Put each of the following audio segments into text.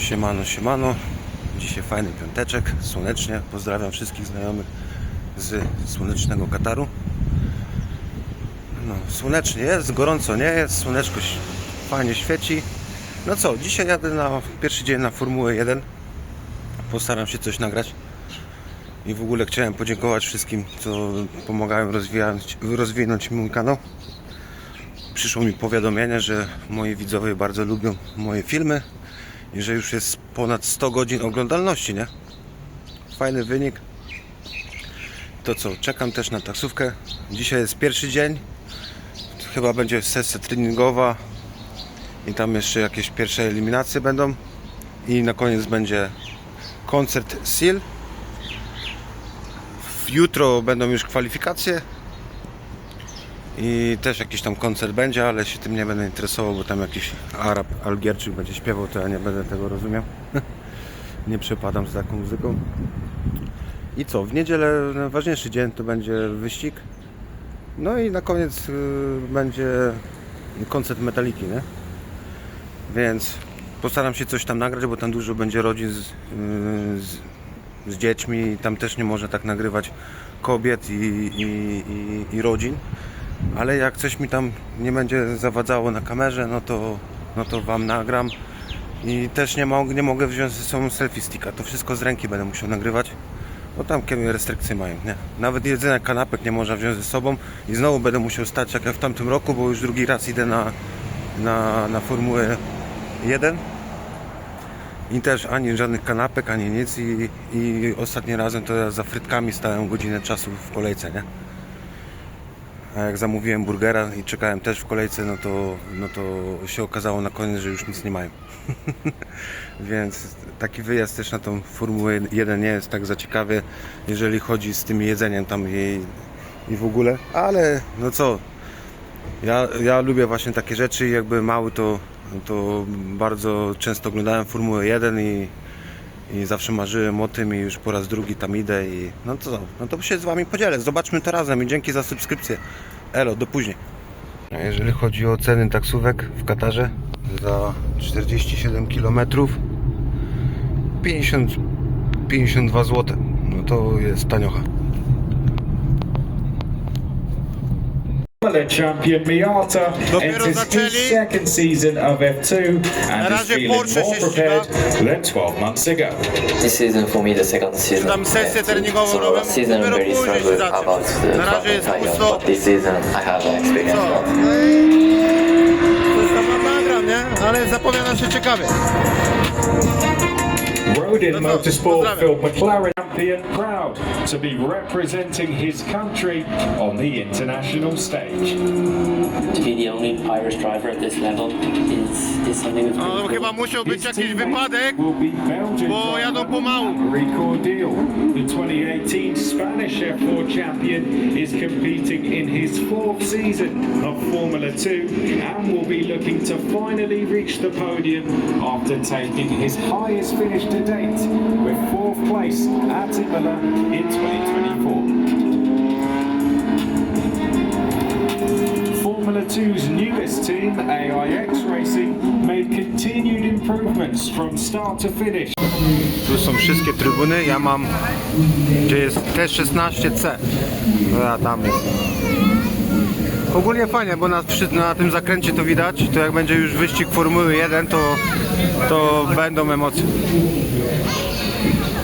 Siemano, siemano. Dzisiaj fajny piąteczek, słonecznie. Pozdrawiam wszystkich znajomych z słonecznego Kataru. No, słonecznie jest, gorąco nie jest, słoneczko fajnie świeci. No co, dzisiaj jadę na pierwszy dzień na Formułę 1. Postaram się coś nagrać. I w ogóle chciałem podziękować wszystkim, co pomagają rozwinąć mój kanał. Przyszło mi powiadomienie, że moi widzowie bardzo lubią moje filmy i że już jest ponad 100 godzin oglądalności, nie? Fajny wynik. To co, czekam też na taksówkę. Dzisiaj jest pierwszy dzień. Chyba będzie sesja treningowa i tam jeszcze jakieś pierwsze eliminacje będą. I na koniec będzie koncert SEAL. Jutro będą już kwalifikacje i też jakiś tam koncert będzie, ale się tym nie będę interesował, bo tam jakiś Arab Algierczyk będzie śpiewał, to ja nie będę tego rozumiał. nie przepadam z taką muzyką. I co, w niedzielę najważniejszy dzień to będzie wyścig. No i na koniec y, będzie koncert Metaliki, nie? Więc postaram się coś tam nagrać, bo tam dużo będzie rodzin z, y, z, z dziećmi. Tam też nie można tak nagrywać kobiet i, i, i, i rodzin ale jak coś mi tam nie będzie zawadzało na kamerze, no to, no to Wam nagram. I też nie, mo- nie mogę wziąć ze sobą selfie sticka, to wszystko z ręki będę musiał nagrywać. Bo tam kiedy restrykcje mają, nie? Nawet jedzenia kanapek nie można wziąć ze sobą i znowu będę musiał stać jak w tamtym roku, bo już drugi raz idę na, na, na Formułę 1 i też ani żadnych kanapek, ani nic i, i ostatnim razem to ja za frytkami stałem godzinę czasu w kolejce, nie? A jak zamówiłem burgera i czekałem też w kolejce, no to, no to się okazało na koniec, że już nic nie mają. Więc taki wyjazd też na tą Formułę 1 nie jest tak za ciekawy, jeżeli chodzi z tym jedzeniem tam i, i w ogóle. Ale no co, ja, ja lubię właśnie takie rzeczy i jakby mały to, to bardzo często oglądałem Formułę 1 i, i zawsze marzyłem o tym i już po raz drugi tam idę i no to, no to się z Wami podzielę. Zobaczmy to razem i dzięki za subskrypcję. Elo, do później. A Jeżeli chodzi o ceny taksówek w Katarze za 47 km 50, 52 zł. No to jest taniocha. Former champion Miata enters his second season of F2 and is feeling more prepared than 12 months ago. This season for me the second season. So last season very struggled about the track but this season I have an experience. No Ale zapowiada Motorsport, Phil McLaren champion proud to be representing his country on the international stage. to be the only Irish driver at this level is, is something that's No, pretty cool. chyba musiał być His jakiś teammate wypadek. will be Belgian bo driver jadą pomału. Rico Deal. The 2018 Spanish F4 champion is competing in his fourth season of Formula 2 and will be looking to finally reach the podium after taking his highest finish to date with fourth place at Imola in 2024. Formula 2's newest team, AIX Racing, made continued improvements from start to finish. Tu są wszystkie trybuny. Ja mam, gdzie jest T16C. No ja tam jest. Ogólnie fajnie, bo na, na tym zakręcie to widać. To jak będzie już wyścig Formuły 1, to, to będą emocje.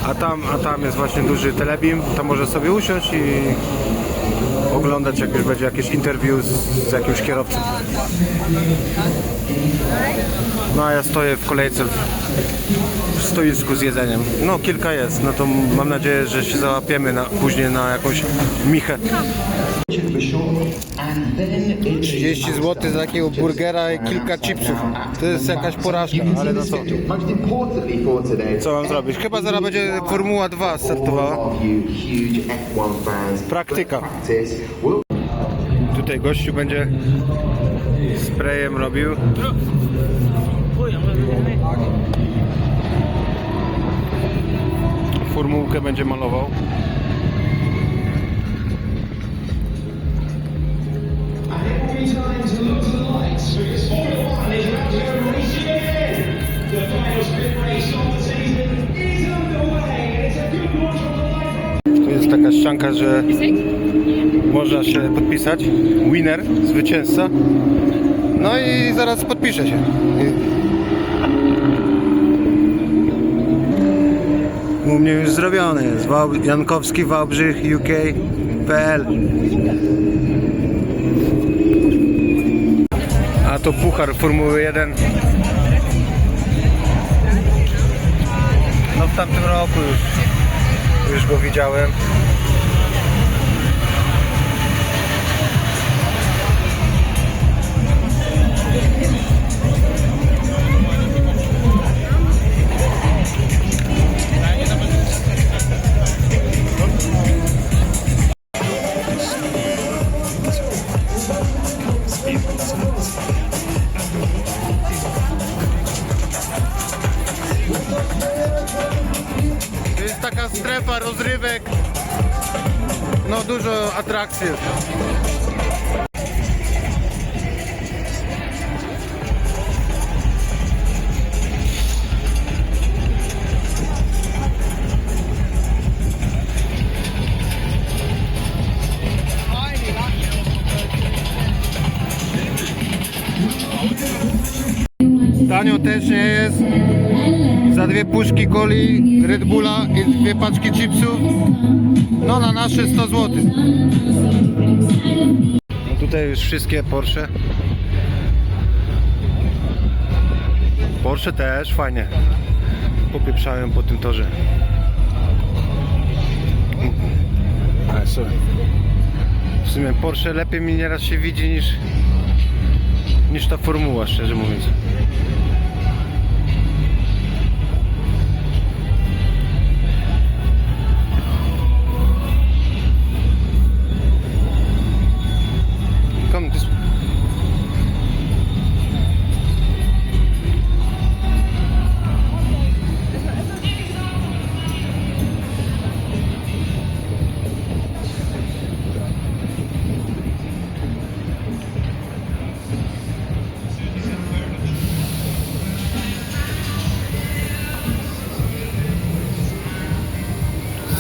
A tam, a tam jest właśnie duży telebim. Tam może sobie usiąść i oglądać, jak już będzie jakieś interview z, z jakimś kierowcą. No a ja stoję w kolejce w, w stoisku z jedzeniem. No kilka jest, no to mam nadzieję, że się załapiemy na, później na jakąś michę. 30 zł za takiego burgera i kilka chipsów. To jest jakaś porażka, ale no co? Co mam zrobić? Chyba zaraz będzie Formuła 2 startowała. of you huge F1 fans, Praktyka. Tutaj gościu będzie sprayem robił. Formułkę będzie malował. Tu jest taka ścianka, że można się podpisać. Winner, zwycięzca. No i zaraz podpiszę się. U mnie już zrobione jest. Jankowski Wałbrzych UK.pl to puchar Formuły 1. No w tamtym roku już, już go widziałem. Atrakcji. Tanio. Za dwie puszki coli, Red Bulla i dwie paczki chipsów. No na nasze 100 zł. No tutaj już wszystkie Porsche. Porsche też fajnie. Popieprzają po tym torze. A, sorry. W sumie Porsche lepiej mi nieraz się widzi niż niż ta formuła, szczerze mówiąc.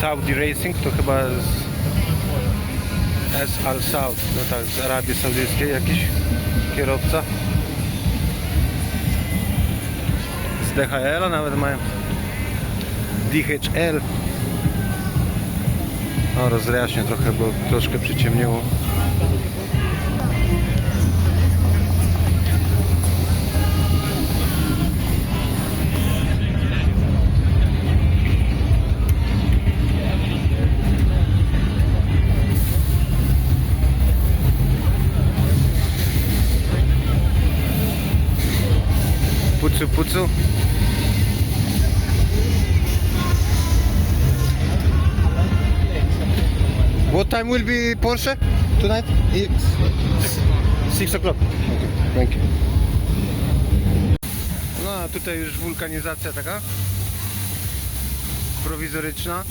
Saudi Racing to chyba z S Al Saud, no tak, z Arabii Saudyjskiej jakiś kierowca. Z DHL-a nawet mają. DHL. No rozjaśnię trochę, bo troszkę przyciemniło. Pucu pucu. What time will be Porsche tonight? It's six o'clock. Okay, thank you. No a tutaj już wulkanizacja taka prowizoryczna.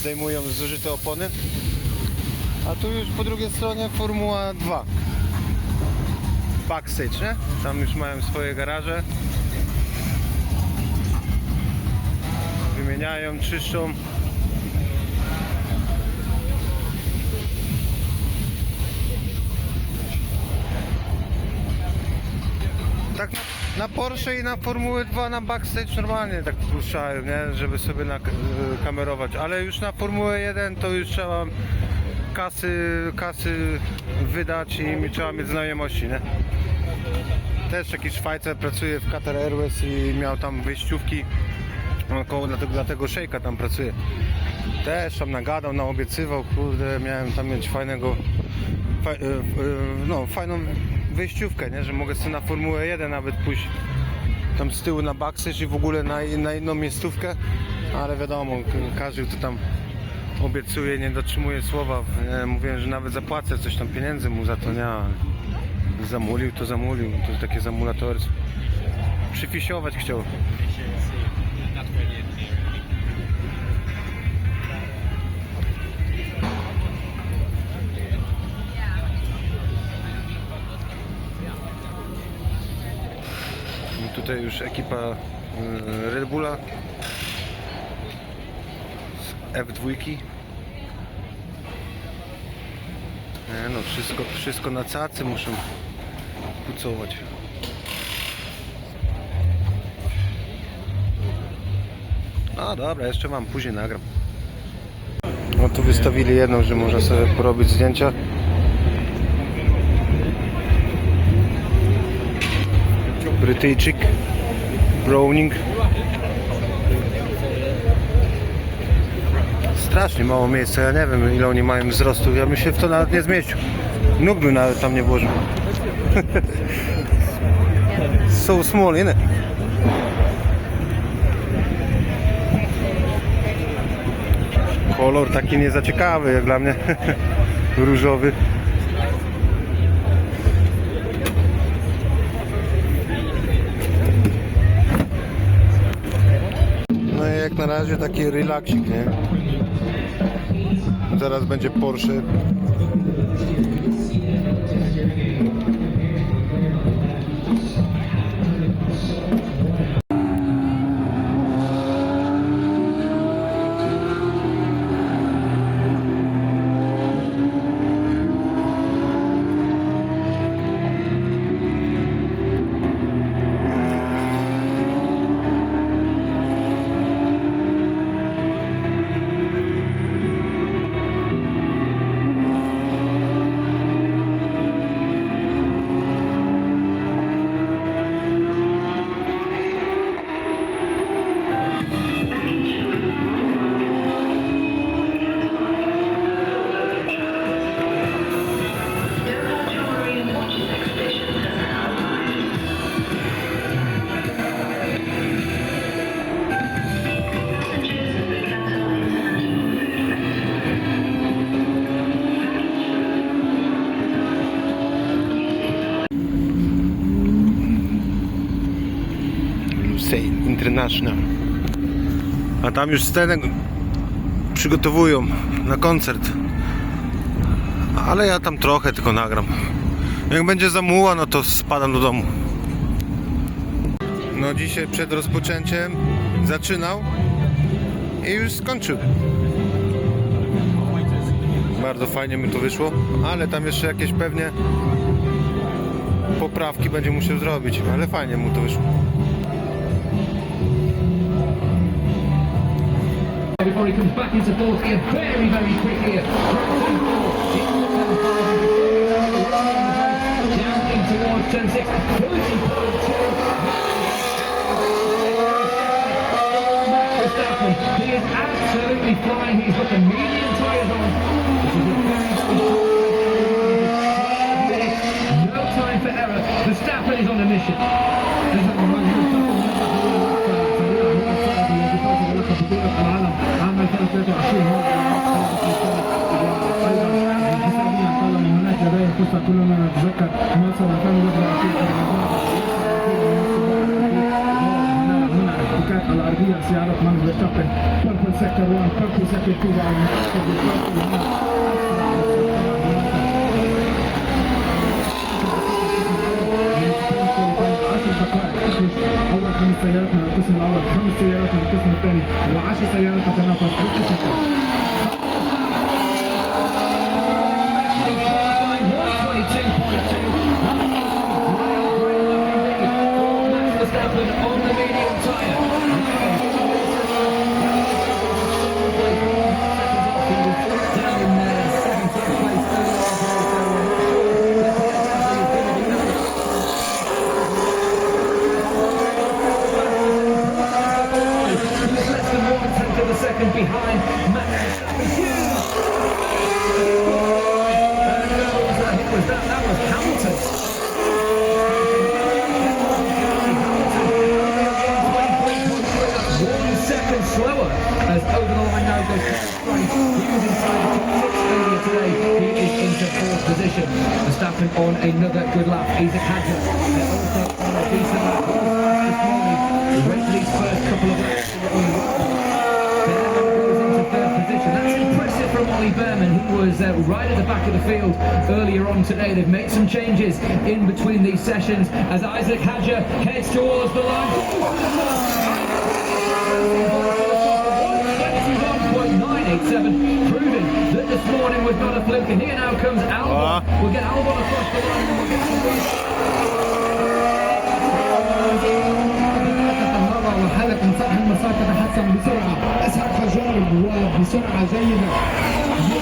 Zdejmują zużyte opony. A tu już po drugiej stronie Formuła 2 backstage, nie? Tam już mają swoje garaże. Wymieniają, czyszczą. Tak na, Porsche i na Formuły 2 na backstage normalnie tak puszczają, nie? Żeby sobie kamerować, ale już na Formułę 1 to już trzeba kasy, kasy wydać i trzeba mieć znajomości, nie? Też jakiś Szwajcar pracuje w Qatar Airways i miał tam wyjściówki około, dlatego, dlatego szejka tam pracuje. Też tam nagadał, naobiecywał, kurde, miałem tam mieć fajnego, fa, e, e, no, fajną wyjściówkę, nie? że mogę sobie na Formułę 1 nawet pójść tam z tyłu na backstage i w ogóle na, na inną miejscówkę, ale wiadomo, każdy kto tam obiecuje, nie dotrzymuje słowa. Mówiłem, że nawet zapłacę coś tam pieniędzy mu za to, nie, zamulił to zamulił, to takie zamulatorstwo. Przyfisiować chciał. No tutaj już ekipa y, Red Bulla F2. Nie no, wszystko, wszystko na cacy muszę pucować. No dobra, jeszcze mam, później nagram. No tu wystawili jedną, że można sobie porobić zdjęcia. Brytyjczyk, Browning. Strasznie mało miejsca, ja nie wiem ile oni mają wzrostu, ja bym się w to nawet nie zmieścił. Nóg bym nawet tam nie włożył. so small, innit? Kolor taki nie za ciekawy jak dla mnie. Różowy. No i jak na razie taki relaksik, nie? Zaraz będzie Porsche. International. A tam już scenę przygotowują na koncert. Ale ja tam trochę tylko nagram. Jak będzie zamuła, no to spadam do domu. No dzisiaj przed rozpoczęciem zaczynał i już skończył. Bardzo fajnie mi to wyszło, ale tam jeszcze jakieś pewnie poprawki będzie musiał zrobić, ale fajnie mu to wyszło. He comes back into fourth gear very, very quickly. Down in towards turn six. 30.2. Max Verstappen, he is absolutely flying. He's got the medium tyres on. This is a very No time for error. Verstappen is on a mission. كلنا نتذكر مصر 2024 هنا احتكاك الأرضية سيارة ماكس فيرستابن بيربل سيكتور 1 بيربل سيكتور 2 سيارات من القسم الأول خمس سيارات من القسم الثاني وعشر سيارات تتنافس. في القسم الثاني Hadger uh, also on a decent lap. This morning, these first couple of laps. That's impressive from Ollie Behrman. He was uh, right at the back of the field earlier on today. They've made some changes in between these sessions as Isaac Hadger heads towards the line. warning was not afflicted. Here now comes Albon. We'll get Albon across the line. حلقة صاحب المسار تتحسن بسرعة أسعد حجار البواب بسرعة جيدة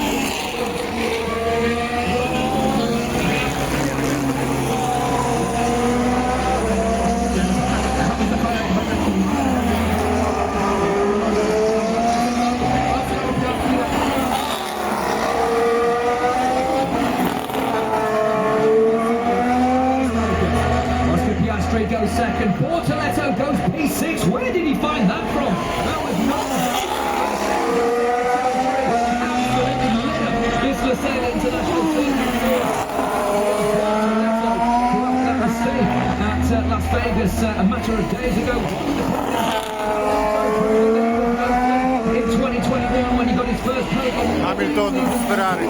uh, Vegas uh, a matter of days ago. In 2021, when he got his first podium. Hamilton z Ferrari.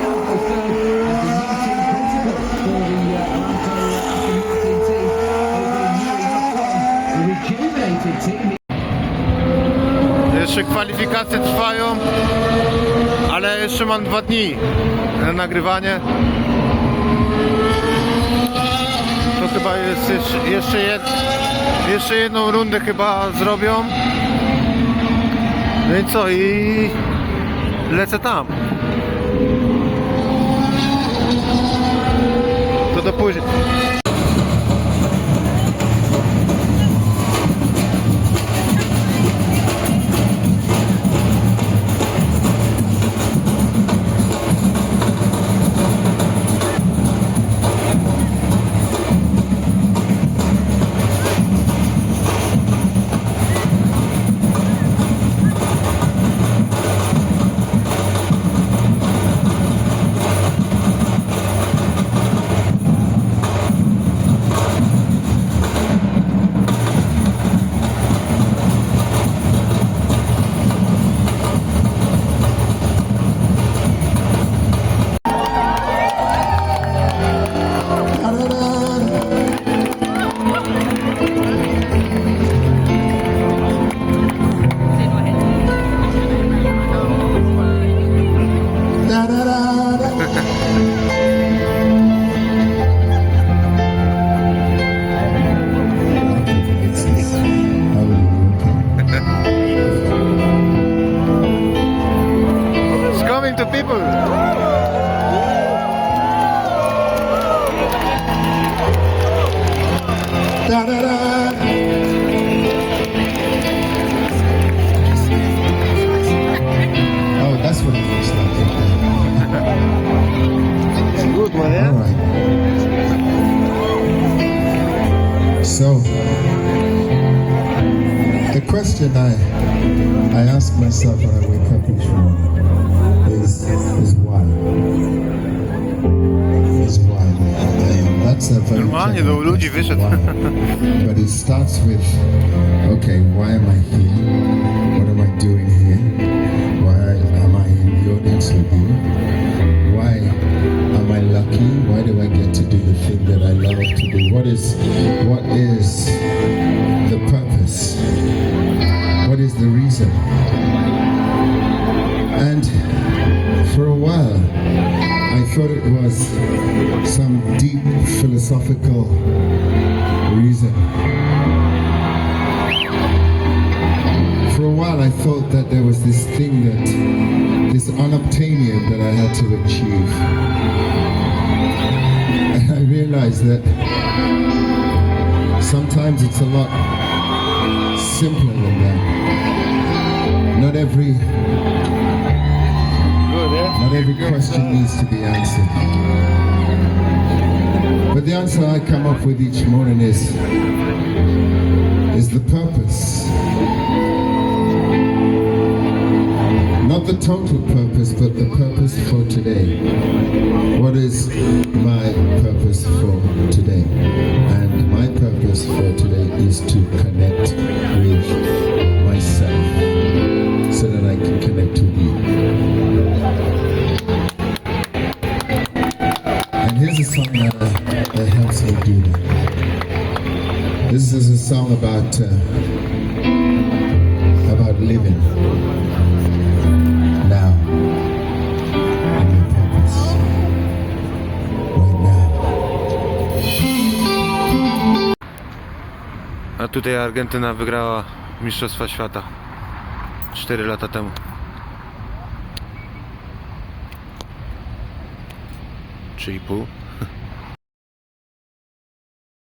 Jeszcze kwalifikacje trwają, ale jeszcze mam dwa dni na nagrywanie. Chyba jest jeszcze, jed, jeszcze jedną rundę chyba zrobią. No i co? I lecę tam. Myself when I wake up each morning is is why? Is why? And that's a very Normalnie do ludzi question, wyszedł. why. But it starts with, okay, why am I here? That there was this thing that this unobtainium that I had to achieve. And I realized that sometimes it's a lot simpler than that. Not every not every question needs to be answered. But the answer I come up with each morning is is the purpose. Not the total purpose, but the purpose for today. What is my purpose for today? And my purpose for today is to connect with myself so that I can connect with you. And here's a song that, uh, that helps me do that. This is a song about uh, about living A tutaj Argentyna wygrała Mistrzostwa Świata 4 lata temu. Trzy i pół.